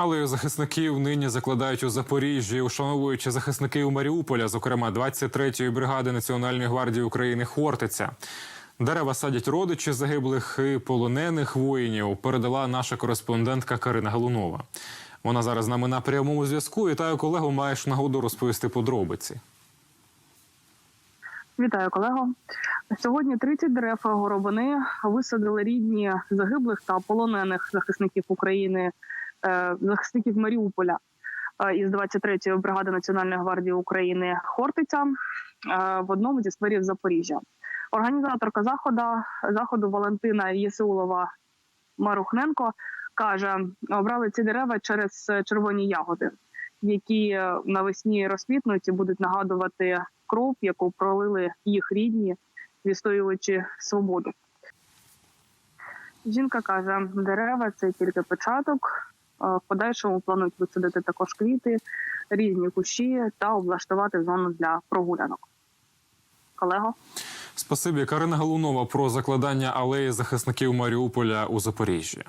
Але захисників нині закладають у Запоріжжі, ушановуючи захисників Маріуполя, зокрема 23-ї бригади Національної гвардії України Хортиця. Дерева садять родичі загиблих і полонених воїнів. Передала наша кореспондентка Карина Галунова. Вона зараз з нами на прямому зв'язку. Вітаю колегу. Маєш нагоду розповісти подробиці. Вітаю, колего. Сьогодні 30 дерев горобини висадили рідні загиблих та полонених захисників України, захисників Маріуполя е, із 23-ї бригади Національної гвардії України Хортиця е, в одному зі скверів Запоріжжя. Організаторка заходу заходу Валентина Єсеулова Марухненко каже: обрали ці дерева через червоні ягоди, які е, навесні розквітнуть і будуть нагадувати кров, яку пролили їх рідні, відстоюючи свободу. Жінка каже, дерева це тільки початок. В подальшому планують висадити також квіти, різні кущі та облаштувати зону для прогулянок. Колего, Спасибі, Карина Галунова про закладання алеї захисників Маріуполя у Запоріжжі.